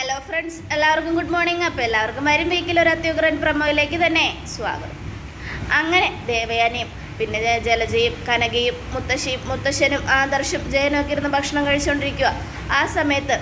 Hello friends എല്ലാവർക്കും good morning അപ്പോൾ എല്ലാവർക്കും വരും വീക്കിൽ ഒരു അത്യുഗ്രൻ പ്രമോയിലേക്ക് തന്നെ സ്വാഗതം. അങ്ങനെ ദേവയാനിയും പിന്നെ ജലജയും കനകയും മുത്തശ്ശിയും മുത്തശ്ശനും ആദർശും ജയനൊക്കെ ഇരുന്ന് ഭക്ഷണം കഴിച്ചുകൊണ്ടിരിക്കുക ആ സമയത്ത്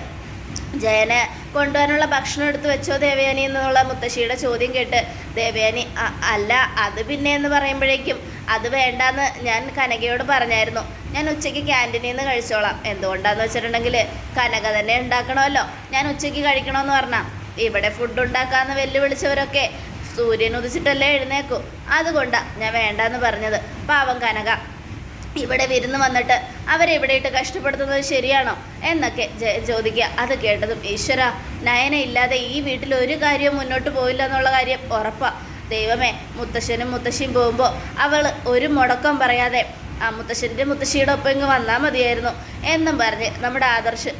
ജയനെ കൊണ്ടുവരാനുള്ള ഭക്ഷണം എടുത്ത് വെച്ചോ ദേവയാനി എന്നുള്ള മുത്തശ്ശിയുടെ ചോദ്യം കേട്ട് ദേവയാനി അല്ല അത് പിന്നെ എന്ന് പറയുമ്പോഴേക്കും അത് വേണ്ടാന്ന് ഞാൻ കനകയോട് പറഞ്ഞായിരുന്നു. ഞാൻ ഉച്ചയ്ക്ക് ക്യാന്റീനിൽ നിന്ന് കഴിച്ചോളാം. എന്തുകൊണ്ടാന്ന് വെച്ചിട്ടുണ്ടെങ്കിൽ കനക തന്നെ ഉണ്ടാക്കണമല്ലോ. ഞാൻ ഉച്ചയ്ക്ക് കഴിക്കണമെന്ന് പറഞ്ഞാൽ ഇവിടെ ഫുഡ് ഉണ്ടാക്കാമെന്ന് വെല്ലുവിളിച്ചവരൊക്കെ സൂര്യൻ ഉദിച്ചിട്ടല്ലേ എഴുന്നേക്കൂ. അതുകൊണ്ടാണ് ഞാൻ വേണ്ടാന്ന് പറഞ്ഞത്. പാവം കനക. ഇവിടെ വിരുന്ന് വന്നിട്ട് അവരെ ഇവിടെ ഇട്ട് കഷ്ടപ്പെടുത്തുന്നത് ശരിയാണോ? എന്നൊക്കെ ചോദിക്കുക. അത് കേട്ടതും ഈശ്വര നയന ഇല്ലാതെ ഈ വീട്ടിൽ ഒരു കാര്യവും മുന്നോട്ട് പോയില്ല എന്നുള്ള കാര്യം ഉറപ്പാ. ദൈവമേ മുത്തശ്ശനും മുത്തശ്ശിയും പോകുമ്പോൾ അവൾ ഒരു മുടക്കം പറയാതെ ആ മുത്തശ്ശന്റെ മുത്തശ്ശിയുടെ ഒപ്പം ഇങ്ങ് വന്നാൽ മതിയായിരുന്നു എന്നും പറഞ്ഞ് നമ്മുടെ ആദർശ്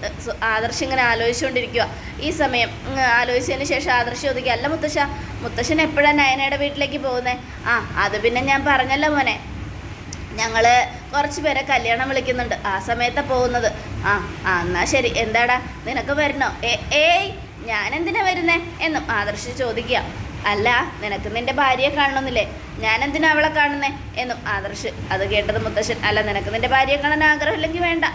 ആദർശ് ഇങ്ങനെ ആലോചിച്ചുകൊണ്ടിരിക്കുക ഈ സമയം ആലോചിച്ചതിന് ശേഷം ആദർശ് ചോദിക്കുക അല്ല മുത്തശ്ശ മുത്തശ്ശൻ എപ്പോഴാണ് നയനയുടെ വീട്ടിലേക്ക് പോകുന്നത് ആ അത് പിന്നെ ഞാൻ പറഞ്ഞല്ലോ മോനെ. ഞങ്ങൾ കുറച്ച് പേരെ കല്യാണം വിളിക്കുന്നുണ്ട്. ആ സമയത്താണ് പോകുന്നത്. ആ ആ എന്നാ ശരി. എന്താടാ? നിനക്ക് വരണോ? ഏയ് ഞാൻ എന്തിനാ വരുന്നേ? എന്നും ആദർശ് ചോദിക്കുക. അല്ല നിനക്ക് നിന്റെ ഭാര്യയെ കാണണമെന്നില്ലേ? ഞാൻ എന്തിനാ അവളെ കാണുന്നേ? എന്നും ആദർശ് അത് കേട്ടത് മുത്തശ്ശൻ. അല്ല നിനക്ക് നിന്റെ ഭാര്യയെ കാണാൻ ആഗ്രഹമില്ലെങ്കിൽ വേണ്ട.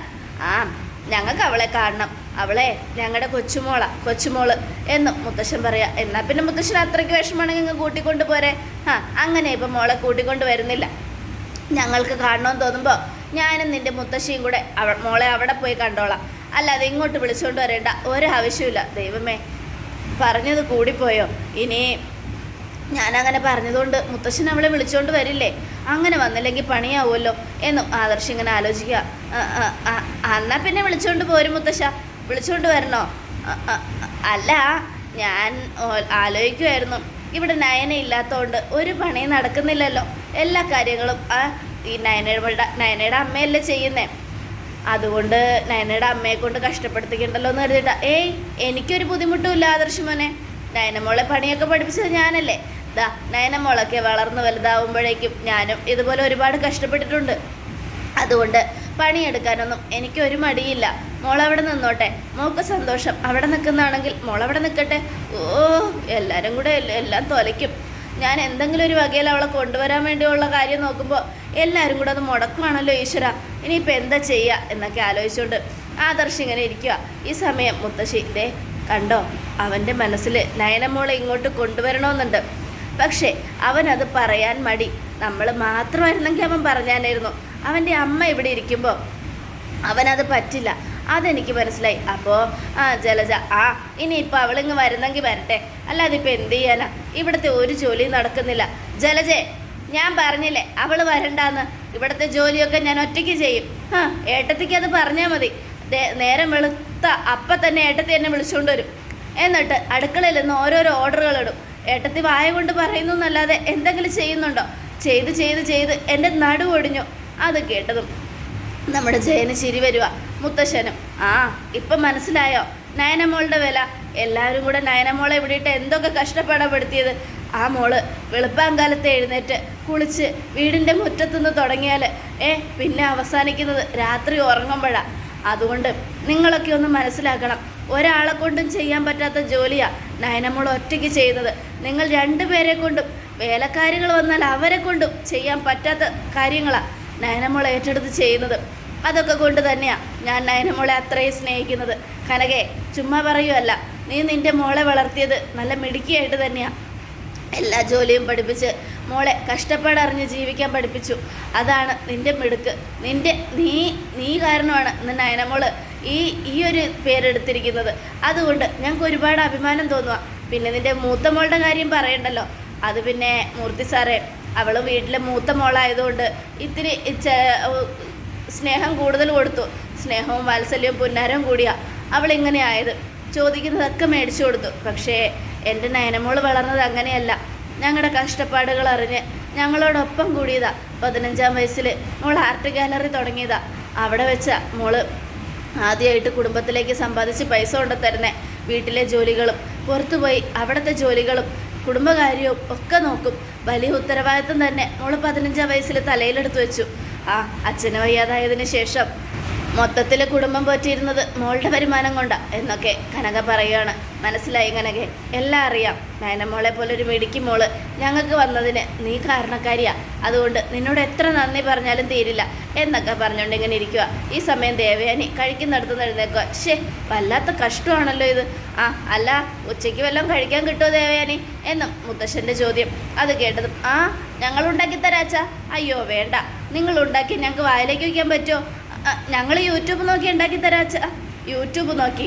ആ ഞങ്ങൾക്ക് അവളെ കാണണം. അവളെ ഞങ്ങളുടെ കൊച്ചുമോളാ കൊച്ചുമോൾ എന്നും മുത്തശ്ശൻ പറയാ. എന്നാ പിന്നെ മുത്തശ്ശൻ അത്രയ്ക്ക് വിഷമമാണെങ്കിൽ ഇങ്ങ് കൂട്ടിക്കൊണ്ട് പോരെ? ആ അങ്ങനെ ഇപ്പം മോളെ കൂട്ടിക്കൊണ്ട് വരുന്നില്ല. ഞങ്ങൾക്ക് കാണണമെന്ന് തോന്നുമ്പോൾ ഞാനും നിന്റെ മുത്തശ്ശിയും കൂടെ അവ മോളെ അവിടെ പോയി കണ്ടോളാം. അല്ലാതെ ഇങ്ങോട്ട് വിളിച്ചുകൊണ്ട് വരേണ്ട ഒരാവശ്യമില്ല ദൈവമേ പറഞ്ഞത് കൂടിപ്പോയോ? ഇനി ഞാനങ്ങനെ പറഞ്ഞതുകൊണ്ട് മുത്തശ്ശൻ നമ്മളെ വിളിച്ചുകൊണ്ട് വരില്ലേ? അങ്ങനെ വന്നില്ലെങ്കിൽ പണിയാവുമല്ലോ എന്നും ആദർശ് ഇങ്ങനെ ആലോചിക്കുക. ആ, ആ, ആ, എന്നാ പിന്നെ വിളിച്ചുകൊണ്ട് പോരും മുത്തശ്ശ. വിളിച്ചുകൊണ്ട് വരണോ? അല്ല ഞാൻ ആലോചിക്കുമായിരുന്നു ഇവിടെ നയന ഇല്ലാത്തതുകൊണ്ട് ഒരു പണി നടക്കുന്നില്ലല്ലോ. എല്ലാ കാര്യങ്ങളും ഈ നയനയുടെ നയനയുടെ അമ്മയല്ലേ ചെയ്യുന്നേ. അതുകൊണ്ട് നയനയുടെ അമ്മയെ കൊണ്ട് കഷ്ടപ്പെടുത്തിക്കണ്ടല്ലോ എന്ന് കരുതിട്ടാ ഏയ് എനിക്കൊരു ബുദ്ധിമുട്ടുമില്ല ആദർശ് മോനെ. നയനമോളെ പണിയൊക്കെ പഠിപ്പിച്ചത് ഞാനല്ലേ. ദാ നയനമോളൊക്കെ വളർന്ന് വലുതാവുമ്പോഴേക്കും ഞാനും ഇതുപോലെ ഒരുപാട് കഷ്ടപ്പെട്ടിട്ടുണ്ട്. അതുകൊണ്ട് പണിയെടുക്കാനൊന്നും എനിക്ക് ഒരു മടിയില്ല. മോളവിടെ നിന്നോട്ടെ. മോൾക്ക് സന്തോഷം. അവിടെ നിൽക്കുന്നതാണെങ്കിൽ മോളവിടെ നിൽക്കട്ടെ ഓ എല്ലാവരും കൂടെ എല്ലാം തൊലയ്ക്കും. ഞാൻ എന്തെങ്കിലും ഒരു വകയിൽ അവളെ കൊണ്ടുവരാൻ വേണ്ടിയുള്ള കാര്യം നോക്കുമ്പോൾ എല്ലാവരും കൂടെ അത് മുടക്കുവാണല്ലോ ഈശ്വര. ഇനിയിപ്പോൾ എന്താ ചെയ്യുക എന്നൊക്കെ ആലോചിച്ചുകൊണ്ട് ആദർശ് ഇങ്ങനെ ഇരിക്കുക ഈ സമയം മുത്തശ്ശി ദേ കണ്ടോ? അവന്റെ മനസ്സിൽ നയനമോളെ ഇങ്ങോട്ട് കൊണ്ടുവരണമെന്നുണ്ട്. പക്ഷേ അവനത് പറയാൻ മടി. നമ്മൾ മാത്രമായിരുന്നെങ്കിൽ അവൻ പറഞ്ഞാനായിരുന്നു അവന്റെ അമ്മ ഇവിടെ ഇരിക്കുമ്പോൾ അവനത് പറ്റില്ല. അതെനിക്ക് മനസ്സിലായി. അപ്പോൾ ആ ജലജ ആ ഇനിയിപ്പോൾ അവളിങ്ങ് വരുന്നെങ്കിൽ വരട്ടെ. അല്ലാതെ ഇപ്പോൾ എന്ത് ചെയ്യാനാ? ഇവിടുത്തെ ഒരു ജോലിയും നടക്കുന്നില്ല. ജലജെ ഞാൻ പറഞ്ഞില്ലേ അവൾ വരണ്ടാന്ന്. ഇവിടുത്തെ ജോലിയൊക്കെ ഞാൻ ഒറ്റയ്ക്ക് ചെയ്യും. ആ ഏട്ടത്തിക്ക് അത് പറഞ്ഞാൽ മതി. നേരം വെളുത്ത അപ്പം തന്നെ ഏട്ടത്തി എന്നെ വിളിച്ചുകൊണ്ട് വരും. എന്നിട്ട് അടുക്കളയിൽ നിന്ന് ഓരോരോ ഓർഡറുകൾ ഇടും. ഏട്ടത്തി വായ കൊണ്ട് പറയുന്നു എന്നല്ലാതെ എന്തെങ്കിലും ചെയ്യുന്നുണ്ടോ? ചെയ്ത് ചെയ്ത് ചെയ്ത് എന്റെ നടു ഒടിഞ്ഞു. അത് കേട്ടതും നമ്മുടെ ജയന് ചിരി വരുക മുത്തശ്ശനും ആ ഇപ്പം മനസ്സിലായോ? നയനമോളുടെ വില. എല്ലാവരും കൂടെ നയനമോളെ ഇവിടെയിട്ട് എന്തൊക്കെ കഷ്ടപ്പെടപ്പെടുത്തിയത് ആ മോൾ വെളുപ്പാങ്കാലത്ത് എഴുന്നേറ്റ് കുളിച്ച് വീടിന്റെ മുറ്റത്തുനിന്ന് തുടങ്ങിയാൽ ഏ പിന്നെ അവസാനിക്കുന്നത് രാത്രി ഉറങ്ങുമ്പോഴാണ് അതുകൊണ്ട് നിങ്ങളൊക്കെ ഒന്ന് മനസ്സിലാക്കണം. ഒരാളെ കൊണ്ടും ചെയ്യാൻ പറ്റാത്ത ജോലിയാണ് നയനമോൾ ഒറ്റയ്ക്ക് ചെയ്തത്. നിങ്ങൾ രണ്ടുപേരെ കൊണ്ടും വേലക്കാരികൾ വന്നാൽ അവരെ കൊണ്ടും ചെയ്യാൻ പറ്റാത്ത കാര്യങ്ങളാണ് നയനമോൾ ഏറ്റെടുത്ത് ചെയ്യുന്നത്. അതൊക്കെ കൊണ്ട് തന്നെയാണ് ഞാൻ നയനമോളെ അത്രയും സ്നേഹിക്കുന്നത്. കനകെ ചുമ്മാ പറയുമല്ല നീ നിന്റെ മോളെ വളർത്തിയത് നല്ല മിടുക്കിയായിട്ട് തന്നെയാണ് എല്ലാ ജോലിയും പഠിപ്പിച്ച് മോളെ കഷ്ടപ്പാടറിഞ്ഞ് ജീവിക്കാൻ പഠിപ്പിച്ചു. അതാണ് നിന്റെ മിടുക്ക്. നിന്റെ നീ നീ കാരണമാണ് ഇന്ന് നയനമോൾ ഈ ഈ ഒരു പേരെടുത്തിരിക്കുന്നത്. അതുകൊണ്ട് ഞങ്ങൾക്ക് ഒരുപാട് അഭിമാനം തോന്നുക പിന്നെ നിന്റെ മൂത്ത മോളുടെ കാര്യം പറയണ്ടല്ലോ. അത് പിന്നെ മൂർത്തി സാറേ അവൾ വീട്ടിലെ മൂത്ത മോളായതുകൊണ്ട് ഇത്തിരി സ്നേഹം കൂടുതൽ കൊടുത്തു. സ്നേഹവും വാത്സല്യവും പുന്നാരവും കൂടിയാ അവൾ ഇങ്ങനെ ആയത്. ചോദിക്കുന്നതൊക്കെ മേടിച്ചു കൊടുത്തു. പക്ഷേ എന്റെ നയനമോൾ വളർന്നത് അങ്ങനെയല്ല. ഞങ്ങളുടെ കഷ്ടപ്പാടുകൾ അറിഞ്ഞ് ഞങ്ങളോടൊപ്പം കൂടിയതാ. പതിനഞ്ചാം വയസ്സിൽ മോൾ ആർട്ട് ഗാലറി തുടങ്ങിയതാ. അവിടെ വെച്ച മോൾ ആദ്യമായിട്ട് കുടുംബത്തിലേക്ക് സമ്പാദിച്ച് പൈസ കൊണ്ട് തരുന്നേ വീട്ടിലെ ജോലികളും പുറത്തുപോയി അവിടുത്തെ ജോലികളും കുടുംബകാര്യവും ഒക്കെ നോക്കും. വലിയ ഉത്തരവാദിത്വം തന്നെ മോൾ പതിനഞ്ചാം വയസ്സിൽ തലയിലെടുത്ത് വെച്ചു. ആ അച്ഛന് വയ്യാതായതിനു ശേഷം മൊത്തത്തിൽ കുടുംബം പോറ്റിയിരുന്നത് മോളുടെ വരുമാനം കൊണ്ടാ എന്നൊക്കെ കനക പറയുകയാണ് മനസ്സിലായി കനകെ? എല്ലാം അറിയാം. നയനമോളെ പോലെ ഒരു മിടുക്കി മോൾ ഞങ്ങൾക്ക് വന്നതിന് നീ കാരണക്കാരിയാ. അതുകൊണ്ട് നിന്നോട് എത്ര നന്ദി പറഞ്ഞാലും തീരില്ല എന്നൊക്കെ പറഞ്ഞുകൊണ്ട് ഇങ്ങനെ ഇരിക്കുക ഈ സമയം ദേവയാനി കഴിക്കുന്നിടത്ത് എഴുന്നേക്കുക ഷേ വല്ലാത്ത കഷ്ടമാണല്ലോ ഇത്. ആ അല്ല ഉച്ചയ്ക്ക് വല്ലതും കഴിക്കാൻ കിട്ടുമോ ദേവയാനി? എന്നും മുത്തശ്ശന്റെ ചോദ്യം. അത് കേട്ടതും ആ ഞങ്ങൾ ഉണ്ടാക്കി തരാച്ചാ. അയ്യോ വേണ്ട. നിങ്ങൾ ഉണ്ടാക്കി ഞങ്ങൾക്ക് വായിലേക്ക് വയ്ക്കാൻ പറ്റുമോ ഞങ്ങൾ യൂട്യൂബ് നോക്കി ഉണ്ടാക്കി തരാച്ച യൂട്യൂബ് നോക്കി.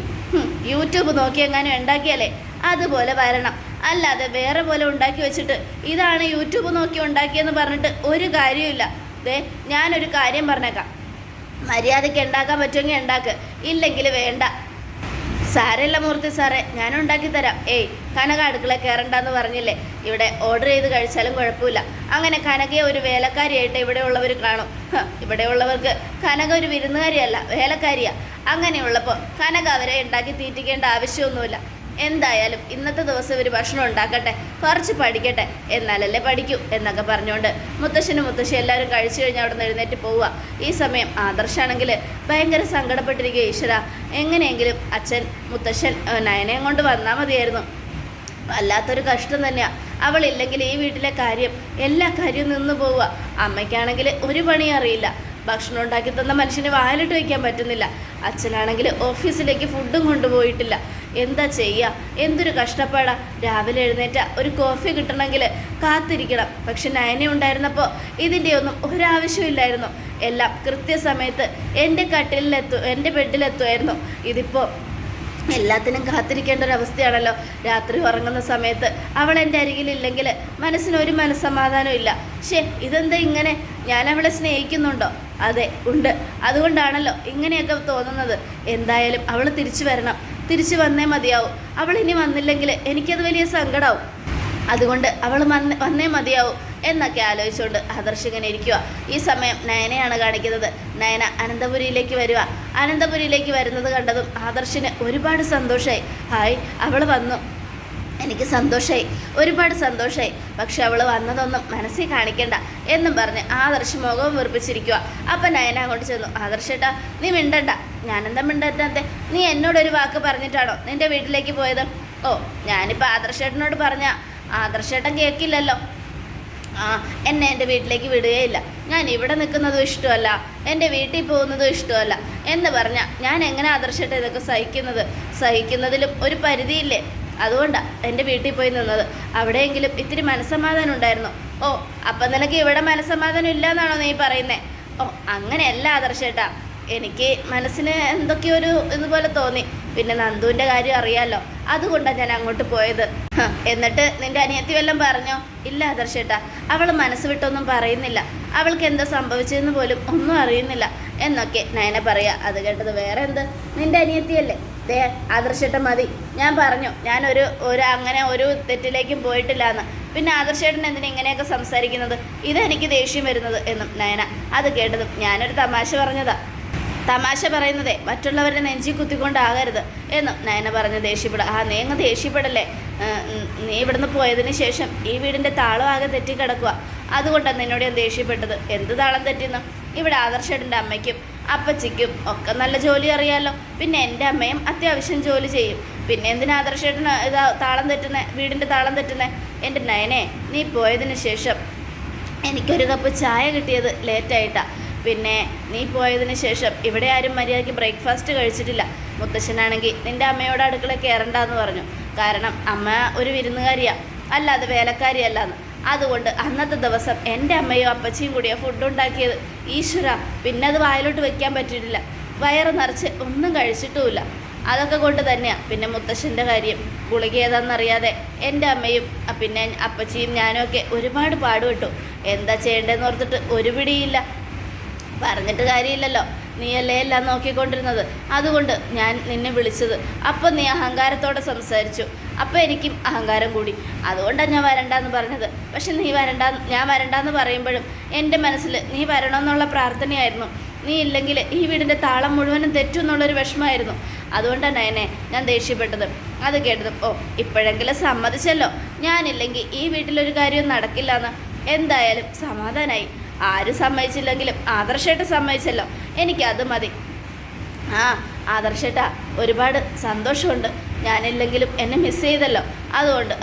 യൂട്യൂബ് നോക്കി എങ്ങാനും ഉണ്ടാക്കിയാലേ അതുപോലെ വരണം. അല്ലാതെ വേറെ പോലെ ഉണ്ടാക്കി വെച്ചിട്ട് ഇതാണ് യൂട്യൂബ് നോക്കി ഉണ്ടാക്കിയെന്ന് പറഞ്ഞിട്ട് ഒരു കാര്യമില്ല ദേ ഞാനൊരു കാര്യം പറഞ്ഞേക്കാം. മര്യാദയ്ക്ക് ഉണ്ടാക്കാൻ പറ്റുമെങ്കിൽ ഉണ്ടാക്ക്. ഇല്ലെങ്കിൽ വേണ്ട. സാരല്ല മൂർത്തി സാറേ ഞാൻ ഉണ്ടാക്കി തരാം. ഏയ് കനക അടുക്കള കയറണ്ടെന്ന് പറഞ്ഞില്ലേ? ഇവിടെ ഓർഡർ ചെയ്ത് കഴിച്ചാലും കുഴപ്പമില്ല. അങ്ങനെ കനകയെ ഒരു വേലക്കാരിയായിട്ട് ഇവിടെ ഉള്ളവർ കാണും. ഇവിടെ ഉള്ളവർക്ക് കനക ഒരു വിരുന്നുകാരിയല്ല വേലക്കാരിയാ. അങ്ങനെയുള്ളപ്പോൾ കനക അവരെ ഉണ്ടാക്കി തീറ്റിക്കേണ്ട ആവശ്യമൊന്നുമില്ല. എന്തായാലും ഇന്നത്തെ ദിവസം ഒരു ഭക്ഷണം ഉണ്ടാക്കട്ടെ കുറച്ച് പഠിക്കട്ടെ എന്നാലല്ലേ പഠിക്കൂ എന്നൊക്കെ പറഞ്ഞുകൊണ്ട് മുത്തശ്ശനും മുത്തശ്ശി എല്ലാവരും കഴിച്ചു കഴിഞ്ഞാൽ അവിടെ നിന്ന് എഴുന്നേറ്റ് പോവുക. ഈ സമയം ആദർശാണെങ്കിൽ ഭയങ്കര സങ്കടപ്പെട്ടിരിക്കുക ഈശ്വര. എങ്ങനെയെങ്കിലും അച്ഛൻ മുത്തശ്ശൻ നയനയും കൊണ്ട് വന്നാൽ മതിയായിരുന്നു. വല്ലാത്തൊരു കഷ്ടം തന്നെയാണ് അവളില്ലെങ്കിൽ ഈ വീട്ടിലെ കാര്യം എല്ലാ കാര്യവും നിന്ന് പോവുക. അമ്മയ്ക്കാണെങ്കിൽ ഒരു പണി അറിയില്ല. ഭക്ഷണം ഉണ്ടാക്കി തന്ന മനുഷ്യന് വായിലിട്ട് വയ്ക്കാൻ പറ്റുന്നില്ല. അച്ഛനാണെങ്കിൽ ഓഫീസിലേക്ക് ഫുഡും കൊണ്ടുപോയിട്ടില്ല. എന്താ ചെയ്യുക എന്തൊരു കഷ്ടപ്പാടാ. രാവിലെ എഴുന്നേറ്റ ഒരു കോഫി കിട്ടണമെങ്കിൽ കാത്തിരിക്കണം. പക്ഷെ നയന ഉണ്ടായിരുന്നപ്പോൾ ഇതിന്റെ ഒന്നും ഒരാവശ്യമില്ലായിരുന്നു. എല്ലാം കൃത്യസമയത്ത് എന്റെ കട്ടിലെത്തു എന്റെ ബെഡിലെത്തുമായിരുന്നു. ഇതിപ്പോൾ എല്ലാത്തിനും കാത്തിരിക്കേണ്ട ഒരു അവസ്ഥയാണല്ലോ. രാത്രി ഉറങ്ങുന്ന സമയത്ത് അവൾ എന്റെ അരികിലില്ലെങ്കിൽ മനസ്സിനൊരു മനസ്സമാധാനം ഇല്ല. ഷേ ഇതെന്താ ഇങ്ങനെ? ഞാൻ അവളെ സ്നേഹിക്കുന്നുണ്ടോ? അതെ ഉണ്ട്. അതുകൊണ്ടാണല്ലോ ഇങ്ങനെയൊക്കെ തോന്നുന്നത്. എന്തായാലും അവൾ തിരിച്ചു വരണം. തിരിച്ചു വന്നേ മതിയാവും. അവൾ ഇനി വന്നില്ലെങ്കിൽ എനിക്കത് വലിയ സങ്കടമാവും അതുകൊണ്ട് അവൾ വന്ന് മതിയാവും. എന്നൊക്കെ ആലോചിച്ചുകൊണ്ട് ആദർശകനെ ഇരിക്കുക. ഈ സമയം നയനയാണ് കാണിക്കുന്നത്. നയന അനന്തപുരിയിലേക്ക് വരിക അനന്തപുരിയിലേക്ക് വരുന്നത് കണ്ടതും ആദർശിന് ഒരുപാട് സന്തോഷമായി ഹായ് അവൾ വന്നു. എനിക്ക് സന്തോഷമായി ഒരുപാട് സന്തോഷമായി പക്ഷെ അവൾ വന്നതൊന്നും മനസ്സിൽ കാണിക്കണ്ട എന്നും പറഞ്ഞ് ആദർശ് മുഖവും വെറുപ്പിച്ചിരിക്കുക അപ്പം നയന അങ്ങോട്ട് ചെന്നു. ആദർശേട്ടാ നീ മിണ്ടണ്ട. ഞാനെന്താ മിണ്ടാറ്റാത്തെ നീ എന്നോടൊരു വാക്ക് പറഞ്ഞിട്ടാണോ നിന്റെ വീട്ടിലേക്ക് പോയത്? ഓ ഞാനിപ്പോൾ ആദർശേട്ടനോട് പറഞ്ഞ. ആദർശേട്ടൻ കേൾക്കില്ലല്ലോ എന്നെ എന്റെ വീട്ടിലേക്ക് വിടുകയില്ല. ഞാൻ ഇവിടെ നിൽക്കുന്നതും ഇഷ്ടമല്ല. എന്റെ വീട്ടിൽ പോകുന്നതും ഇഷ്ടമല്ല. എന്ന് പറഞ്ഞാൽ ഞാൻ എങ്ങനെ ആദർശത്തെ ഇതൊക്കെ സഹിക്കുന്നത്? സഹിക്കുന്നതിലും ഒരു പരിധിയില്ലേ? അതുകൊണ്ടാണ് എന്റെ വീട്ടിൽ പോയി നിന്നത്. അവിടെയെങ്കിലും ഇത്തിരി മനസ്സമാധാനം ഉണ്ടായിരുന്നു. ഓ അപ്പം നിനക്ക് ഇവിടെ മനസ്സമാധാനം ഇല്ല എന്നാണോ നീ പറയുന്നത് ഓ അങ്ങനെയല്ല ആദർശേട്ടാ. എനിക്ക് മനസ്സിന് എന്തൊക്കെയോ ഒരു ഇതുപോലെ തോന്നി. പിന്നെ നന്ദുവിന്റെ കാര്യം അറിയാലോ. അതുകൊണ്ടാണ് ഞാൻ അങ്ങോട്ട് പോയത്. എന്നിട്ട് നിന്റെ അനിയത്തി വല്ലതും പറഞ്ഞോ? ഇല്ല ആദർശേട്ടാ അവൾ മനസ്സ് വിട്ടൊന്നും പറയുന്നില്ല. അവൾക്ക് എന്താ സംഭവിച്ചതെന്ന് പോലും ഒന്നും അറിയുന്നില്ല. എന്നൊക്കെ നയന പറയാ. അത് കേട്ടത് വേറെ എന്ത് നിന്റെ അനിയത്തിയല്ലേ? ദേ ആദർശേട്ടൻ മതി. ഞാൻ പറഞ്ഞു ഞാനൊരു ഒരു അങ്ങനെ ഒരു തെറ്റിലേക്കും പോയിട്ടില്ല എന്ന് പിന്നെ ആദർശേട്ടൻ എന്തിനാ ഇങ്ങനെയൊക്കെ സംസാരിക്കുന്നത്? ഇതെനിക്ക് ദേഷ്യം വരുന്നത് എന്നും നയന. അത് കേട്ടതും ഞാനൊരു തമാശ പറഞ്ഞതാ. തമാശ പറയുന്നതേ മറ്റുള്ളവരുടെ നെഞ്ചി കുത്തിക്കൊണ്ടാകരുത് എന്നും നയന പറഞ്ഞ് ദേഷ്യപ്പെടുക. ആ നീ അങ്ങ് ദേഷ്യപ്പെടല്ലേ? നീ ഇവിടുന്ന് പോയതിന് ശേഷം ഈ വീടിന്റെ താളം ആകെ തെറ്റിക്കിടക്കുക അതുകൊണ്ടാണ് നിന്നോട് ഞാൻ ദേഷ്യപ്പെട്ടത്. എന്ത് താളം തെറ്റിന്ന് ഇവിടെ ആദർശേട്ടന്റെ അമ്മയ്ക്കും അപ്പച്ചിക്കും ഒക്കെ നല്ല ജോലി അറിയാമല്ലോ പിന്നെ എന്റെ അമ്മയും അത്യാവശ്യം ജോലി ചെയ്യും. പിന്നെ എന്തിനാ ആദർശേട്ടന് ഇതാ താളം തെറ്റുന്നേ വീടിന്റെ താളം തെറ്റുന്നേ? എന്റെ നയനെ നീ പോയതിന് ശേഷം എനിക്കൊരു കപ്പ് ചായ കിട്ടിയത് ലേറ്റായിട്ടാണ് പിന്നെ നീ പോയതിന് ശേഷം ഇവിടെ ആരും മര്യാദയ്ക്ക് ബ്രേക്ക്ഫാസ്റ്റ് കഴിച്ചിട്ടില്ല. മുത്തശ്ശനാണെങ്കിൽ നിന്റെ അമ്മയോട് അടുക്കള കയറണ്ടെന്ന് പറഞ്ഞു. കാരണം അമ്മ ഒരു വിരുന്നുകാരിയാണ് അല്ലാതെ വേലക്കാരിയല്ലാന്ന്. അതുകൊണ്ട് അന്നത്തെ ദിവസം എന്റെ അമ്മയും അപ്പച്ചിയും കൂടിയാണ് ഫുഡ് ഉണ്ടാക്കിയത്. ഈശ്വര പിന്നെ അത് വായിലോട്ട് വെക്കാൻ പറ്റിയിട്ടില്ല. വയറ് നിറച്ച് ഒന്നും കഴിച്ചിട്ടുമില്ല. അതൊക്കെ കൊണ്ട് തന്നെയാണ് പിന്നെ മുത്തശ്ശന്റെ കാര്യം. ഗുളിക ഏതാണെന്നറിയാതെ എന്റെ അമ്മയും പിന്നെ അപ്പച്ചിയും ഞാനും ഒക്കെ ഒരുപാട് പാടുപെട്ടു. എന്താ ചെയ്യേണ്ടതെന്ന് ഓർത്തിട്ട് ഒരു പിടിയില്ല പറഞ്ഞിട്ട് കാര്യമില്ലല്ലോ. നീയല്ലേ എല്ലാം നോക്കിക്കൊണ്ടിരുന്നത്? അതുകൊണ്ട് ഞാൻ നിന്നെ വിളിച്ചത്. അപ്പോൾ നീ അഹങ്കാരത്തോടെ സംസാരിച്ചു. അപ്പോൾ എനിക്കും അഹങ്കാരം കൂടി. അതുകൊണ്ടാണ് ഞാൻ വരണ്ടെന്ന് പറഞ്ഞത്. പക്ഷെ നീ വരണ്ട ഞാൻ വരണ്ടെന്ന് പറയുമ്പോഴും എന്റെ മനസ്സിൽ നീ വരണമെന്നുള്ള പ്രാർത്ഥനയായിരുന്നു. നീ ഇല്ലെങ്കിൽ ഈ വീടിന്റെ താളം മുഴുവനും തെറ്റും എന്നുള്ളൊരു വിഷമമായിരുന്നു. അതുകൊണ്ടാണ് എന്നെ ഞാൻ ദേഷ്യപ്പെട്ടത്. അത് കേട്ടത് ഓ ഇപ്പോഴെങ്കിലും സമ്മതിച്ചല്ലോ. ഞാനില്ലെങ്കിൽ ഈ വീട്ടിലൊരു കാര്യവും നടക്കില്ല എന്ന് എന്തായാലും സമാധാനായി. ആരും സമ്മതിച്ചില്ലെങ്കിലും ആദർശമായിട്ട് സമ്മതിച്ചല്ലോ. എനിക്കത് മതി. ആ ആദർശേട്ടാ ഒരുപാട് സന്തോഷമുണ്ട്. ഞാനില്ലെങ്കിലും എന്നെ മിസ് ചെയ്തല്ലോ. അതുകൊണ്ട്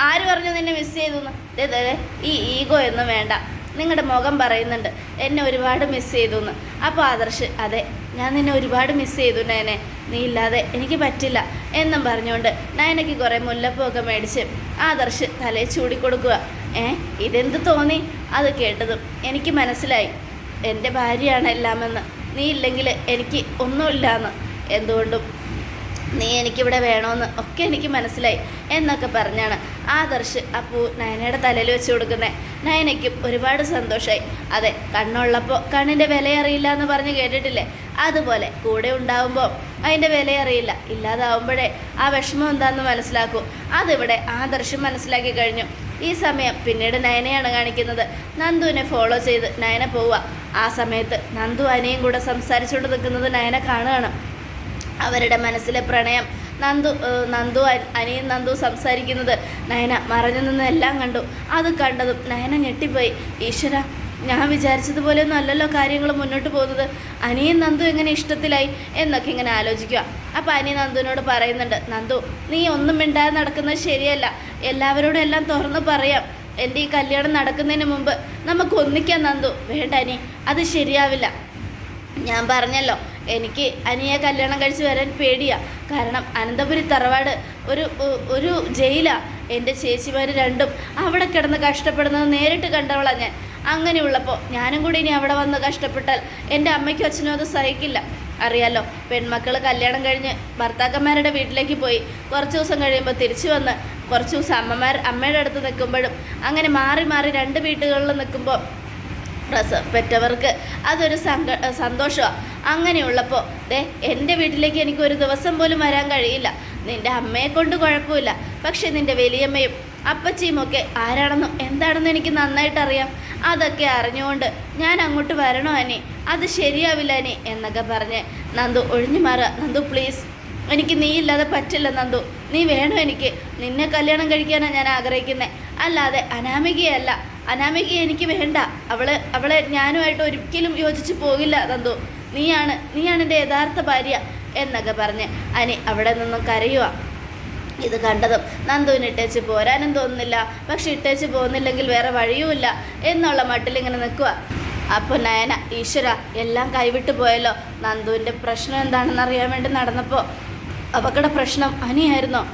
ആര് പറഞ്ഞു നിന്നെ മിസ് ചെയ്തു എന്ന്? ഈ ഈഗോ എന്നും വേണ്ട. നിങ്ങളുടെ മുഖം പറയുന്നുണ്ട്. എന്നെ ഒരുപാട് മിസ് ചെയ്തു എന്ന് അപ്പോൾ ആദർശ് അതെ ഞാൻ നിന്നെ ഒരുപാട് മിസ് ചെയ്തു നയനെ. നീ ഇല്ലാതെ എനിക്ക് പറ്റില്ല എന്നും പറഞ്ഞുകൊണ്ട് നയനയ്ക്ക് കുറേ മുല്ലപ്പൂവൊക്കെ മേടിച്ച് ആദർശ് തലയിൽ ചൂടിക്കൊടുക്കുക ഏ ഇതെന്ത് തോന്നി? അത് കേട്ടതും എനിക്ക് മനസ്സിലായി. എന്റെ ഭാര്യയാണ് എല്ലാമെന്ന്. നീ ഇല്ലെങ്കിൽ എനിക്ക് ഒന്നുമില്ലാന്ന്. എന്തുകൊണ്ടും നീ എനിക്കിവിടെ വേണമെന്ന് ഒക്കെ എനിക്ക് മനസ്സിലായി എന്നൊക്കെ പറഞ്ഞാണ് ആദർശ് അപ്പൂ നയനയുടെ തലയിൽ വെച്ച് കൊടുക്കുന്നത് നയനയ്ക്കും ഒരുപാട് സന്തോഷമായി അതെ കണ്ണുള്ളപ്പോൾ കണ്ണിന്റെ വിലയറിയില്ല എന്ന് പറഞ്ഞ് കേട്ടിട്ടില്ലേ? അതുപോലെ കൂടെ ഉണ്ടാവുമ്പോൾ അതിന്റെ വില അറിയില്ല. ഇല്ലാതാവുമ്പോഴേ ആ വിഷമം എന്താണെന്ന് മനസ്സിലാക്കൂ. അതിവിടെ ആദർശം മനസ്സിലാക്കി കഴിഞ്ഞു. ഈ സമയം പിന്നീട് നയനയാണ് കാണിക്കുന്നത്. നന്ദുവിനെ ഫോളോ ചെയ്ത് നയന പോവുക. ആ സമയത്ത് നന്ദു അനിയും കൂടെ സംസാരിച്ചുകൊണ്ട് നിൽക്കുന്നത് നയന കാണുകയാണ്. അവരുടെ മനസ്സിലെ പ്രണയം നന്ദു നന്ദു അനിയും നന്ദു സംസാരിക്കുന്നത് നയന മറഞ്ഞു നിന്ന് എല്ലാം കണ്ടു. അത് കണ്ടതും നയന ഞെട്ടിപ്പോയി. ഈശ്വര ഞാൻ വിചാരിച്ചതുപോലെയൊന്നും അല്ലല്ലോ കാര്യങ്ങൾ മുന്നോട്ട് പോകുന്നത്. അനിയും നന്ദു എങ്ങനെ ഇഷ്ടത്തിലായി എന്നൊക്കെ ഇങ്ങനെ ആലോചിക്കുക. അപ്പോൾ അനി നന്ദുവിനോട് പറയുന്നുണ്ട് നന്ദു നീ ഒന്നും മിണ്ടാതെ നടക്കുന്നത് ശരിയല്ല. എല്ലാവരോടും എല്ലാം തുറന്ന് പറയാം. എന്റെ ഈ കല്യാണം നടക്കുന്നതിന് മുമ്പ് നമുക്ക് ഒന്നിക്കാൻ നന്ദു. വേണ്ട അനി അത് ശരിയാവില്ല. ഞാൻ പറഞ്ഞല്ലോ എനിക്ക് അനിയെ കല്യാണം കഴിച്ച് വരാൻ പേടിയാ. കാരണം അനന്തപുരി തറവാട് ഒരു ഒരു ജയിലാണ് എന്റെ ചേച്ചിമാർ രണ്ടും അവിടെ കിടന്ന് കഷ്ടപ്പെടുന്നത് നേരിട്ട് കണ്ടവളാണ് ഞാൻ. അങ്ങനെയുള്ളപ്പോൾ ഞാനും കൂടി ഇനി അവിടെ വന്ന് കഷ്ടപ്പെട്ടാൽ എന്റെ അമ്മയ്ക്കും അച്ഛനും അത് സഹിക്കില്ല. അറിയാലോ പെൺമക്കൾ കല്യാണം കഴിഞ്ഞ് ഭർത്താക്കന്മാരുടെ വീട്ടിലേക്ക് പോയി കുറച്ച് ദിവസം കഴിയുമ്പോൾ തിരിച്ചു വന്ന് കുറച്ച് ദിവസം അമ്മമാർ അമ്മയുടെ അടുത്ത് നിൽക്കുമ്പോഴും അങ്ങനെ മാറി മാറി രണ്ട് വീട്ടുകളിൽ നിൽക്കുമ്പോൾ പ്രസ പെറ്റവർക്ക് അതൊരു സങ്ക സന്തോഷമാണ് അങ്ങനെയുള്ളപ്പോൾ ദേ എന്റെ വീട്ടിലേക്ക് എനിക്ക് ഒരു ദിവസം പോലും വരാൻ കഴിയില്ല. നിന്റെ അമ്മയെ കൊണ്ട് കുഴപ്പമില്ല. പക്ഷേ നിന്റെ വലിയമ്മയും അപ്പച്ചിയും ഒക്കെ ആരാണെന്നും എന്താണെന്നും എനിക്ക് നന്നായിട്ട് അറിയാം അതൊക്കെ അറിഞ്ഞുകൊണ്ട് ഞാൻ അങ്ങോട്ട് വരണോ അനി? അത് ശരിയാവില്ല അനി എന്നൊക്കെ പറഞ്ഞ് നന്ദു ഒഴിഞ്ഞു മാറുക നന്ദു പ്ലീസ് എനിക്ക് നീ ഇല്ലാതെ പറ്റില്ല നന്ദു. നീ വേണം എനിക്ക്? നിന്നെ കല്യാണം കഴിക്കാനാണ് ഞാൻ ആഗ്രഹിക്കുന്നത് അല്ലാതെ അനാമികയല്ല. അനാമിക എനിക്ക് വേണ്ട. അവൾ അവളെ ഞാനുമായിട്ട് ഒരിക്കലും യോജിച്ച് പോകില്ല നന്ദു. നീയാണ് നീയാണ് എന്റെ യഥാർത്ഥ ഭാര്യ എന്നൊക്കെ പറഞ്ഞ് അനി അവിടെ നിന്നും കരയുക ഇത് കണ്ടതും നന്ദുവിന് ഇട്ടേച്ച് പോരാനും തോന്നുന്നില്ല. പക്ഷെ ഇട്ടേച്ച് പോകുന്നില്ലെങ്കിൽ വേറെ വഴിയുമില്ല എന്നുള്ള മട്ടിൽ ഇങ്ങനെ നിൽക്കുക. അപ്പോൾ നയന ഈശ്വര എല്ലാം കൈവിട്ട് പോയല്ലോ. നന്ദുവിന്റെ പ്രശ്നം എന്താണെന്ന് അറിയാൻ വേണ്ടി നടന്നപ്പോൾ അവക്കടെ പ്രശ്നം അനിയായിരുന്നോ.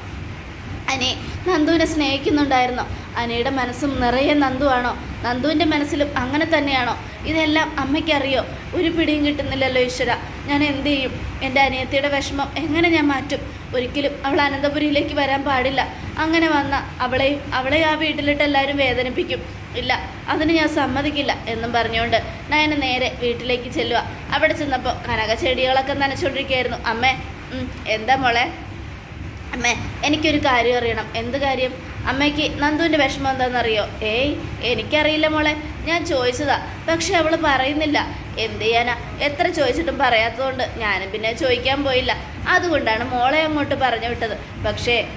അനി നന്ദുവിനെ സ്നേഹിക്കുന്നുണ്ടായിരുന്നോ. അനിയുടെ മനസ്സും നിറയെ നന്ദുവാണോ? നന്ദുവിന്റെ മനസ്സിലും അങ്ങനെ തന്നെയാണോ? ഇതെല്ലാം അമ്മയ്ക്കറിയോ? ഒരു പിടിയും കിട്ടുന്നില്ലല്ലോ ഈശ്വര. ഞാൻ എന്ത് ചെയ്യും? എന്റെ അനിയത്തിയുടെ വിഷമം എങ്ങനെ ഞാൻ മാറ്റും? ഒരിക്കലും അവൾ അനന്തപുരിയിലേക്ക് വരാൻ പാടില്ല. അങ്ങനെ വന്ന അവളെ അവളെ ആ വീട്ടിലിട്ട് എല്ലാവരും വേദനിപ്പിക്കും. ഇല്ല അതിന് ഞാൻ സമ്മതിക്കില്ല എന്നും പറഞ്ഞുകൊണ്ട് നയന നേരെ വീട്ടിലേക്ക് ചെല്ലുക. അവിടെ ചെന്നപ്പോൾ കനക ചെടികളൊക്കെ നനച്ചുകൊണ്ടിരിക്കുകയായിരുന്നു അമ്മേ എന്താ മോളെ? അമ്മേ എനിക്കൊരു കാര്യം അറിയണം. എന്ത് കാര്യം? അമ്മയ്ക്ക് നന്ദുവിന്റെ വിഷമം എന്താണെന്നറിയോ? ഏയ് എനിക്കറിയില്ല മോളെ. ഞാൻ ചോദിച്ചതാ. പക്ഷെ അവൾ പറയുന്നില്ല. എന്ത് ചെയ്യാനാ? എത്ര ചോദിച്ചിട്ടും പറയാത്തതുകൊണ്ട് ഞാനും പിന്നെ ചോദിക്കാൻ പോയില്ല. അതുകൊണ്ടാണ് മോളെ അങ്ങോട്ട് പറഞ്ഞു വിട്ടത്. പക്ഷേ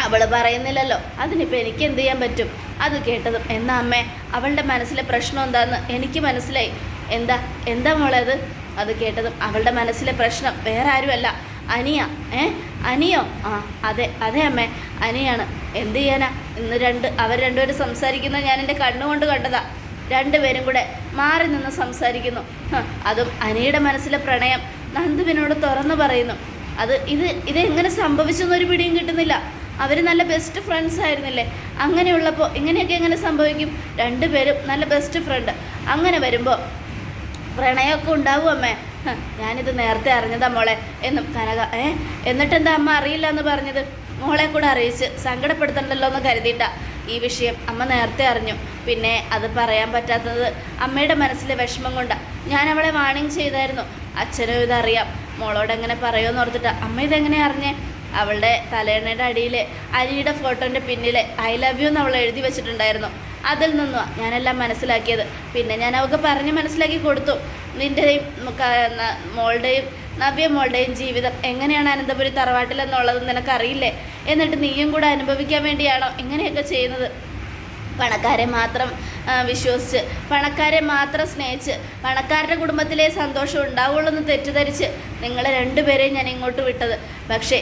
അവൾ പറയുന്നില്ലല്ലോ. അതിനിപ്പോൾ എനിക്ക് എന്ത് ചെയ്യാൻ പറ്റും? അത് കേട്ടതും എന്നാ അമ്മേ അവളുടെ മനസ്സിലെ പ്രശ്നം എന്താന്ന് എനിക്ക് മനസ്സിലായി. എന്താ? എന്താ മോളെ അത്? അത് കേട്ടതും അവളുടെ മനസ്സിലെ പ്രശ്നം വേറെ ആരുമല്ല. അനിയ. ഏ? അനിയോ? ആ അതെ അതെ അമ്മേ. അനിയാണ്. എന്ത് ചെയ്യാനാ? ഇന്ന് രണ്ട് അവർ രണ്ടുപേരും സംസാരിക്കുന്നത് ഞാൻ എന്റെ കണ്ണുകൊണ്ട് കണ്ടതാ. രണ്ടുപേരും കൂടെ മാറി നിന്ന് സംസാരിക്കുന്നു. അതും അനിയുടെ മനസ്സിലെ പ്രണയം. നന്ദുവിനോട് തുറന്നു പറയുന്നു. അത് ഇത് ഇതെങ്ങനെ സംഭവിച്ചെന്നൊരു പിടിയും കിട്ടുന്നില്ല. അവർ നല്ല ബെസ്റ്റ് ഫ്രണ്ട്സ് ആയിരുന്നില്ലേ? അങ്ങനെയുള്ളപ്പോൾ ഇങ്ങനെയൊക്കെ എങ്ങനെ സംഭവിക്കും? രണ്ടുപേരും നല്ല ബെസ്റ്റ് ഫ്രണ്ട് അങ്ങനെ വരുമ്പോൾ പ്രണയമൊക്കെ ഉണ്ടാവും അമ്മേ. ഞാനിത് നേരത്തെ അറിഞ്ഞതാ മോളെ. എന്നും കനക ഏ എന്നിട്ടെന്താ അമ്മ അറിയില്ല എന്ന് പറഞ്ഞത്? മോളെ കൂടെ അറിയിച്ച് സങ്കടപ്പെടുത്തണ്ടല്ലോ എന്ന് കരുതിയിട്ടാ. ഈ വിഷയം അമ്മ നേരത്തെ അറിഞ്ഞു. പിന്നെ അത് പറയാൻ പറ്റാത്തത് അമ്മയുടെ മനസ്സിലെ വിഷമം കൊണ്ടാ ഞാൻ അവളെ വാണിംഗ് ചെയ്തായിരുന്നു. അച്ഛനും ഇതറിയാം മോളോട് എങ്ങനെ പറയുമെന്ന് ഓർത്തിട്ടാ അമ്മ ഇതെങ്ങനെ അറിഞ്ഞേ? അവളുടെ തലേണയുടെ അടിയിൽ അരിയുടെ ഫോട്ടോന്റെ പിന്നിൽ ഐ ലവ് യു എന്ന് അവൾ എഴുതി വെച്ചിട്ടുണ്ടായിരുന്നു. അതിൽ നിന്നുമാണ് ഞാനെല്ലാം മനസ്സിലാക്കിയത്. പിന്നെ ഞാൻ അവൾക്ക് പറഞ്ഞ് മനസ്സിലാക്കി കൊടുത്തു. നിന്റെയും മോളുടെയും നവ്യ മോളുടെയും ജീവിതം എങ്ങനെയാണ് അനന്തപുരി തറവാട്ടിലെന്നുള്ളത് നിനക്കറിയില്ലേ? എന്നിട്ട് നീയും കൂടെ അനുഭവിക്കാൻ വേണ്ടിയാണോ ഇങ്ങനെയൊക്കെ ചെയ്യുന്നത്? പണക്കാരെ മാത്രം വിശ്വസിച്ച് പണക്കാരെ മാത്രം സ്നേഹിച്ച് പണക്കാരുടെ കുടുംബത്തിലെ സന്തോഷം ഉണ്ടാവുള്ളൂ എന്ന് തെറ്റിദ്ധരിച്ച് നിങ്ങളെ രണ്ടുപേരെയും ഞാൻ ഇങ്ങോട്ട് വിട്ടത്. പക്ഷേ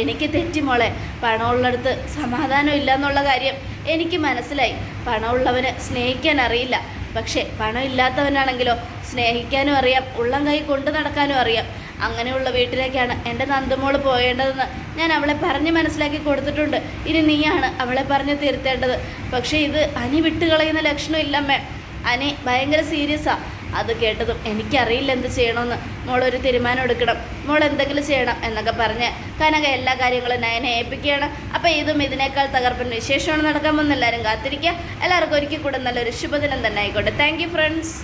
എനിക്ക് തെറ്റി മോളെ പണമുള്ളിടത്ത് സമാധാനം ഇല്ല എന്നുള്ള കാര്യം എനിക്ക് മനസ്സിലായി. പണമുള്ളവന് സ്നേഹിക്കാൻ അറിയില്ല. പക്ഷേ പണം ഇല്ലാത്തവനാണെങ്കിലോ സ്നേഹിക്കാനും അറിയാം ഉള്ളം കൈ കൊണ്ടു നടക്കാനും അറിയാം. അങ്ങനെയുള്ള വീട്ടിലേക്കാണ് എന്റെ നന്ദമോൾ പോയേണ്ടതെന്ന് ഞാൻ അവളെ പറഞ്ഞ് മനസ്സിലാക്കി കൊടുത്തിട്ടുണ്ട്. ഇനി നീയാണ് അവളെ പറഞ്ഞ് തിരുത്തേണ്ടത്. പക്ഷേ ഇത് അനി വിട്ടുകളയുന്ന ലക്ഷണം ഇല്ലമ്മേ. അനി ഭയങ്കര സീരിയസാണ് അത് കേട്ടതും എനിക്കറിയില്ല എന്ത് ചെയ്യണമെന്ന്. മോളൊരു തീരുമാനം എടുക്കണം. മോൾ എന്തെങ്കിലും ചെയ്യണം എന്നൊക്കെ പറഞ്ഞ് കനക എല്ലാ കാര്യങ്ങളും നയനെ ഏൽപ്പിക്കുകയാണ്. അപ്പോൾ ഇതും ഇതിനേക്കാൾ തകർപ്പൻ വിശേഷമാണ് നടക്കാൻ പോകുന്ന എല്ലാവരും കാത്തിരിക്കുക. എല്ലാവർക്കും ഒരിക്കൽ കൂടെ നല്ലൊരു ശുഭദിനം തന്നെ ആയിക്കോട്ടെ. Thank friends